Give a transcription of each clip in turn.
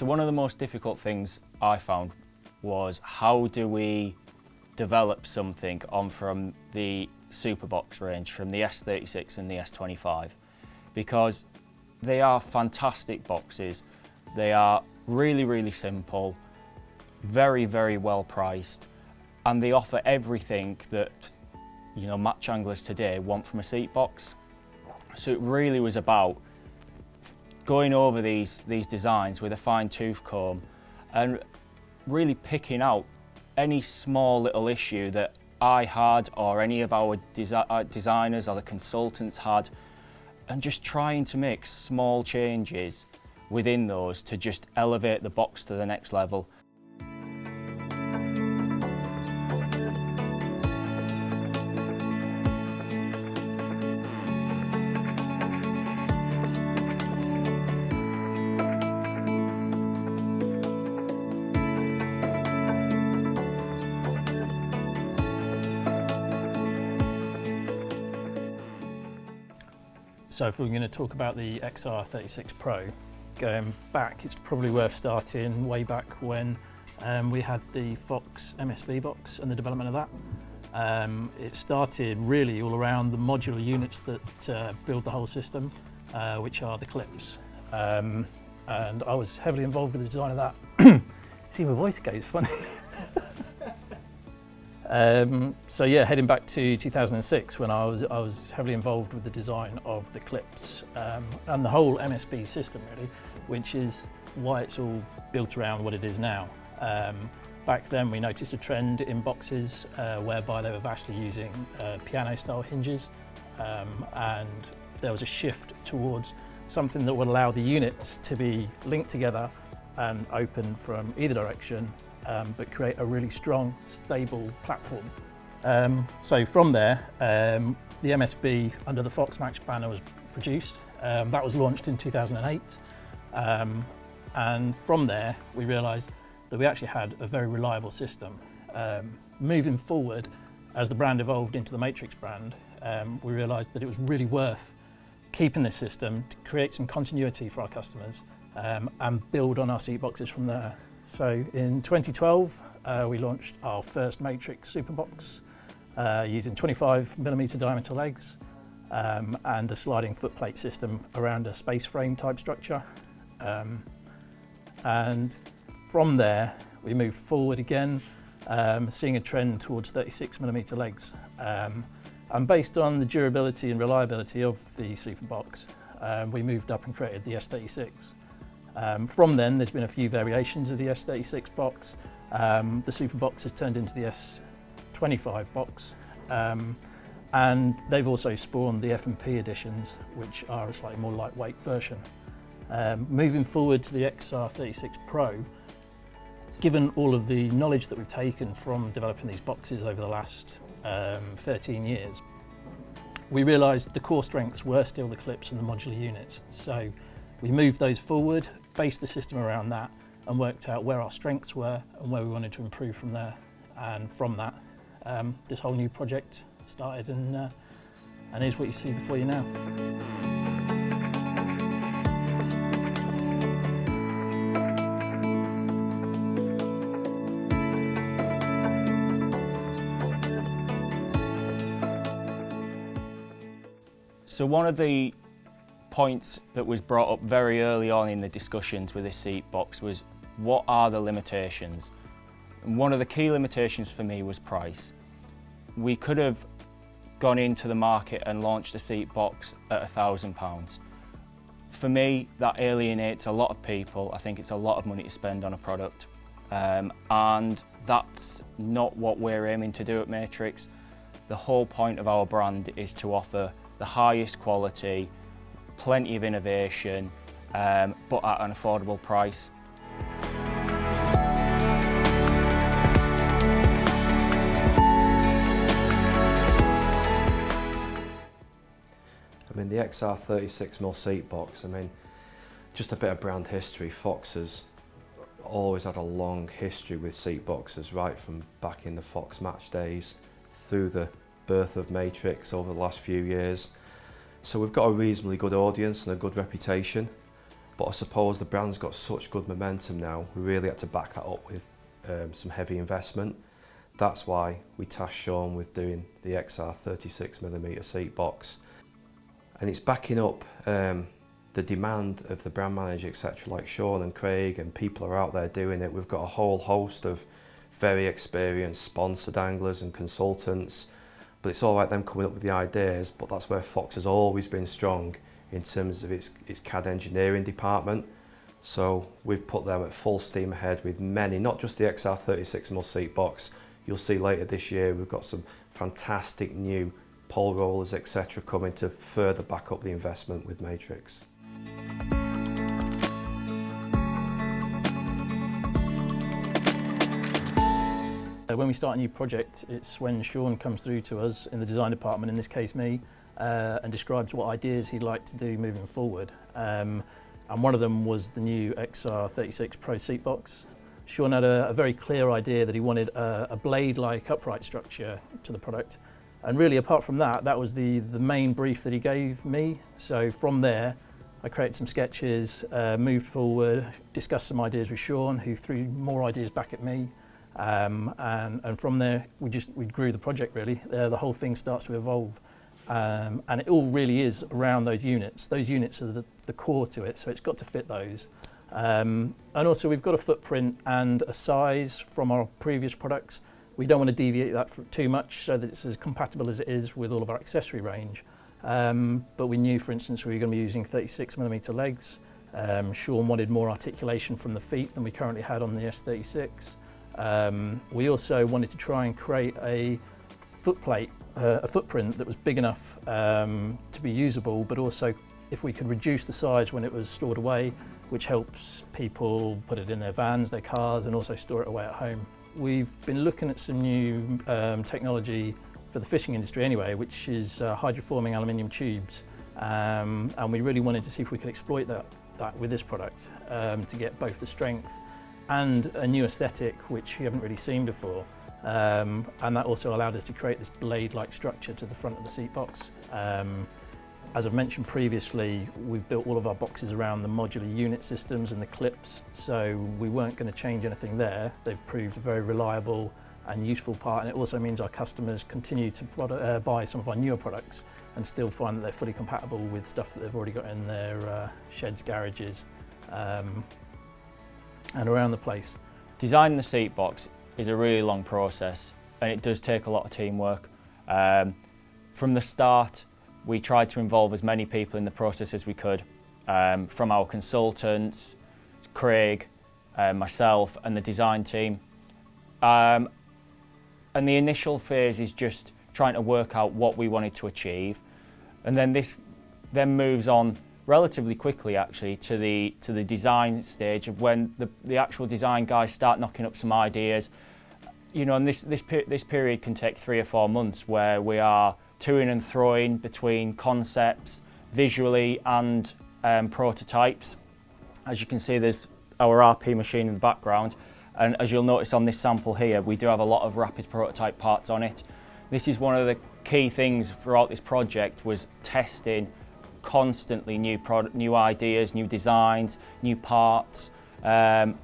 So one of the most difficult things I found was how do we develop something on from the Superbox range, from the S36 and the S25, because they are fantastic boxes. They are really, really simple, very, very well priced, and they offer everything that you know match anglers today want from a seat box. So it really was about going over these these designs with a fine tooth comb and really picking out any small little issue that I had or any of our desi- uh, designers or the consultants had and just trying to make small changes within those to just elevate the box to the next level. So if we're going to talk about the XR36 Pro, going back, it's probably worth starting way back when um, we had the Fox MSB box and the development of that. Um, it started really all around the modular units that uh, build the whole system, uh, which are the clips. Um, and I was heavily involved with the design of that. See, my voice goes funny. Um, so yeah, heading back to 2006 when I was I was heavily involved with the design of the clips um, and the whole MSB system really, which is why it's all built around what it is now. Um, back then we noticed a trend in boxes uh, whereby they were vastly using uh, piano-style hinges, um, and there was a shift towards something that would allow the units to be linked together and open from either direction um, but create a really strong, stable platform. Um, so from there, um, the MSB under the Fox Match banner was produced. Um, that was launched in 2008. Um, and from there, we realised that we actually had a very reliable system. Um, moving forward, as the brand evolved into the Matrix brand, we realised that it was really worth keeping this system to create some continuity for our customers and build on our seat boxes from there. So in 2012, uh, we launched our first Matrix Superbox uh, using 25 millimeter diameter legs um, and a sliding footplate system around a space frame type structure. Um, and from there, we moved forward again, um, seeing a trend towards 36 millimeter legs. Um, and based on the durability and reliability of the Superbox, um, we moved up and created the S36. Um, from then, there's been a few variations of the S36 box. Um, the Super box has turned into the S25 box. Um, and they've also spawned the F&P editions, which are a slightly more lightweight version. Um, moving forward to the XR36 Pro, given all of the knowledge that we've taken from developing these boxes over the last um, 13 years, we realised the core strengths were still the clips and the modular units. So we moved those forward, based the system around that and worked out where our strengths were and where we wanted to improve from there. And from that, um, this whole new project started and, uh, and is what you see before you now. So one of the points that was brought up very early on in the discussions with this seat box was what are the limitations? And one of the key limitations for me was price. We could have gone into the market and launched a seat box at a thousand pounds. For me, that alienates a lot of people. I think it's a lot of money to spend on a product. Um, and that's not what we're aiming to do at Matrix. The whole point of our brand is to offer the highest quality, plenty of innovation, um, but at an affordable price. I mean, the XR36mm seat box, I mean, just a bit of brand history. Fox has always had a long history with seat boxes, right from back in the Fox match days through the birth of Matrix over the last few years. So we've got a reasonably good audience and a good reputation. But I suppose the brand's got such good momentum now, we really had to back that up with um, some heavy investment. That's why we tasked Sean with doing the XR 36mm seat box. And it's backing up um, the demand of the brand manager, etc., like Sean and Craig, and people are out there doing it. We've got a whole host of very experienced sponsored anglers and consultants. But it's all right them coming up with the ideas, but that's where Fox has always been strong in terms of its, its CAD engineering department. So we've put them at full steam ahead with many, not just the XR36 must seat box. You'll see later this year we've got some fantastic new pole rollers, etc., coming to further back up the investment with Matrix. When we start a new project, it's when Sean comes through to us in the design department, in this case me, uh, and describes what ideas he'd like to do moving forward. Um, and one of them was the new XR36 Pro seat box. Sean had a, a very clear idea that he wanted a, a blade-like upright structure to the product. And really, apart from that, that was the, the main brief that he gave me. So from there, I created some sketches, uh, moved forward, discussed some ideas with Sean, who threw more ideas back at me. Um, and, and from there, we just we grew the project really. Uh, the whole thing starts to evolve. Um, and it all really is around those units. Those units are the, the core to it, so it's got to fit those. Um, and also we've got a footprint and a size from our previous products. We don't want to deviate that too much so that it's as compatible as it is with all of our accessory range. Um, but we knew, for instance, we were going to be using 36 millimeter legs. Um, Sean wanted more articulation from the feet than we currently had on the S36. Um, we also wanted to try and create a footplate, uh, a footprint that was big enough um, to be usable, but also if we could reduce the size when it was stored away, which helps people put it in their vans, their cars, and also store it away at home. We've been looking at some new um, technology for the fishing industry anyway, which is uh, hydroforming aluminium tubes. Um, and we really wanted to see if we could exploit that, that with this product um, to get both the strength and a new aesthetic which you haven't really seen before. Um, and that also allowed us to create this blade-like structure to the front of the seat box. Um, as I've mentioned previously, we've built all of our boxes around the modular unit systems and the clips, so we weren't going to change anything there. They've proved a very reliable and useful part, and it also means our customers continue to product, uh, buy some of our newer products and still find that they're fully compatible with stuff that they've already got in their uh, sheds, garages, um, and around the place. Designing the seat box is a really long process and it does take a lot of teamwork. Um, from the start, we tried to involve as many people in the process as we could, um, from our consultants, Craig, uh, myself, and the design team. Um, and the initial phase is just trying to work out what we wanted to achieve, and then this then moves on relatively quickly actually to the to the design stage of when the, the actual design guys start knocking up some ideas. You know and this this this period can take 3 or 4 months where we are toing and throwing between concepts visually and um, prototypes. As you can see there's our RP machine in the background and as you'll notice on this sample here we do have a lot of rapid prototype parts on it. This is one of the key things throughout this project was testing constantly new product, new ideas, new designs, new parts. Um,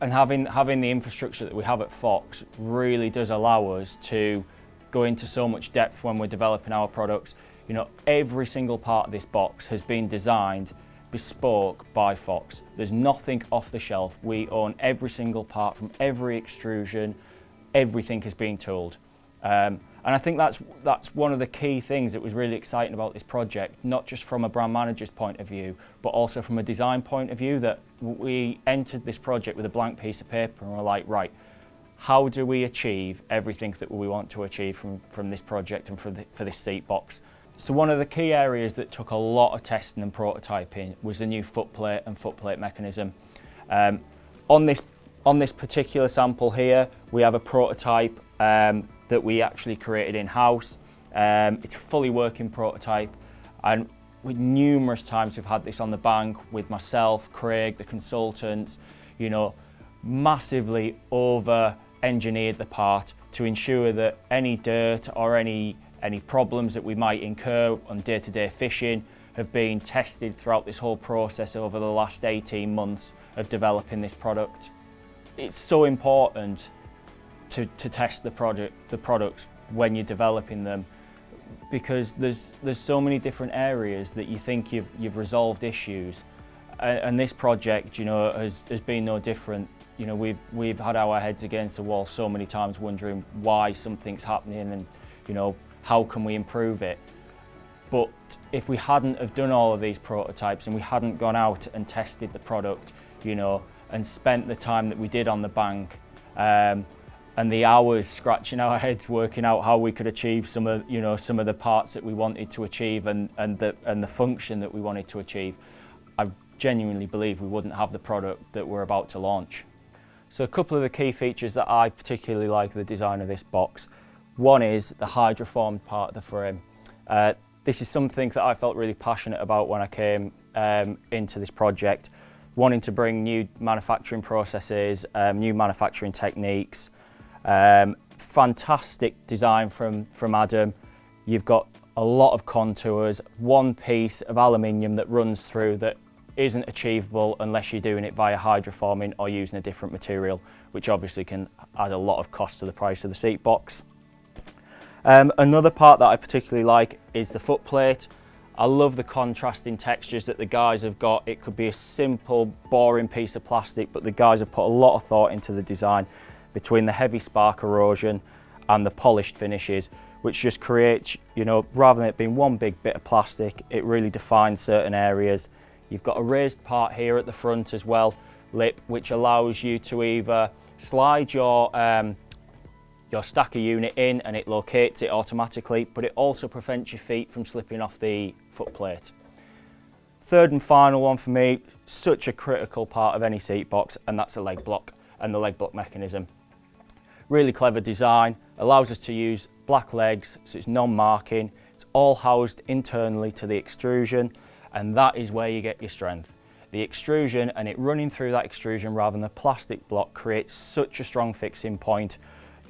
and having having the infrastructure that we have at Fox really does allow us to go into so much depth when we're developing our products. You know, every single part of this box has been designed bespoke by Fox. There's nothing off the shelf. We own every single part from every extrusion. Everything is being tooled. Um, and I think that's, that's one of the key things that was really exciting about this project, not just from a brand manager's point of view, but also from a design point of view, that we entered this project with a blank piece of paper and we're like, right, how do we achieve everything that we want to achieve from, from this project and for, the, for this seat box? So one of the key areas that took a lot of testing and prototyping was the new footplate and footplate mechanism. Um, on, this, on this particular sample here, we have a prototype um, that we actually created in-house. Um, it's a fully working prototype and with numerous times we've had this on the bank with myself, Craig, the consultants, you know, massively over engineered the part to ensure that any dirt or any any problems that we might incur on day-to-day -day fishing have been tested throughout this whole process over the last 18 months of developing this product. It's so important to, to test the product the products when you're developing them because there's there's so many different areas that you think you've you've resolved issues. And, and this project you know has, has been no different. You know we've we've had our heads against the wall so many times wondering why something's happening and you know how can we improve it? But if we hadn't have done all of these prototypes and we hadn't gone out and tested the product you know and spent the time that we did on the bank um, and the hours scratching our heads working out how we could achieve some of you know some of the parts that we wanted to achieve and and the and the function that we wanted to achieve I genuinely believe we wouldn't have the product that we're about to launch. So a couple of the key features that I particularly like the design of this box. One is the hydroformed part of the frame. Uh, this is something that I felt really passionate about when I came um, into this project wanting to bring new manufacturing processes um, new manufacturing techniques um, fantastic design from, from Adam. You've got a lot of contours, one piece of aluminium that runs through that isn't achievable unless you're doing it via hydroforming or using a different material, which obviously can add a lot of cost to the price of the seat box. Um, another part that I particularly like is the foot plate. I love the contrasting textures that the guys have got. It could be a simple, boring piece of plastic, but the guys have put a lot of thought into the design between the heavy spark erosion and the polished finishes, which just creates, you know, rather than it being one big bit of plastic, it really defines certain areas. You've got a raised part here at the front as well, lip, which allows you to either slide your um, your stacker unit in and it locates it automatically, but it also prevents your feet from slipping off the foot plate. Third and final one for me, such a critical part of any seat box, and that's a leg block and the leg block mechanism. Really clever design, allows us to use black legs, so it's non-marking. It's all housed internally to the extrusion, and that is where you get your strength. The extrusion and it running through that extrusion rather than the plastic block creates such a strong fixing point.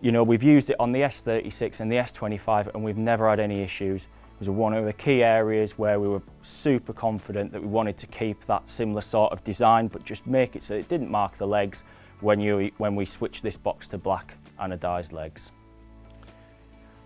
You know, we've used it on the S36 and the S25 and we've never had any issues. It was one of the key areas where we were super confident that we wanted to keep that similar sort of design, but just make it so it didn't mark the legs when, you, when we switch this box to black anodized legs.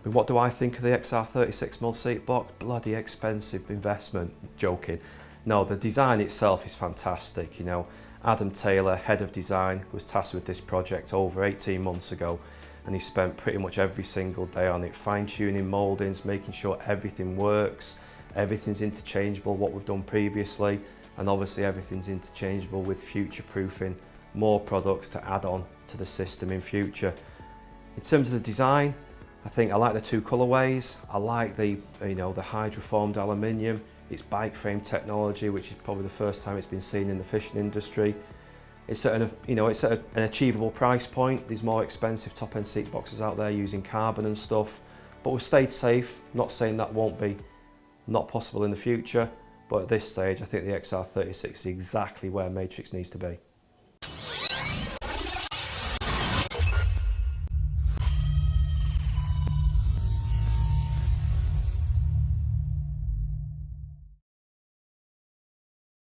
What do I think of the XR36mm seat box? Bloody expensive investment, joking. No, the design itself is fantastic, you know. Adam Taylor, head of design, was tasked with this project over 18 months ago and he spent pretty much every single day on it, fine-tuning mouldings, making sure everything works, everything's interchangeable, what we've done previously, and obviously everything's interchangeable with future-proofing more products to add on to the system in future. In terms of the design, I think I like the two colorways. I like the, you know, the hydroformed aluminium. It's bike frame technology, which is probably the first time it's been seen in the fishing industry. It's at an, you know, it's at an achievable price point. There's more expensive top-end seat boxes out there using carbon and stuff, but we've stayed safe. Not saying that won't be not possible in the future, but at this stage, I think the XR36 is exactly where Matrix needs to be.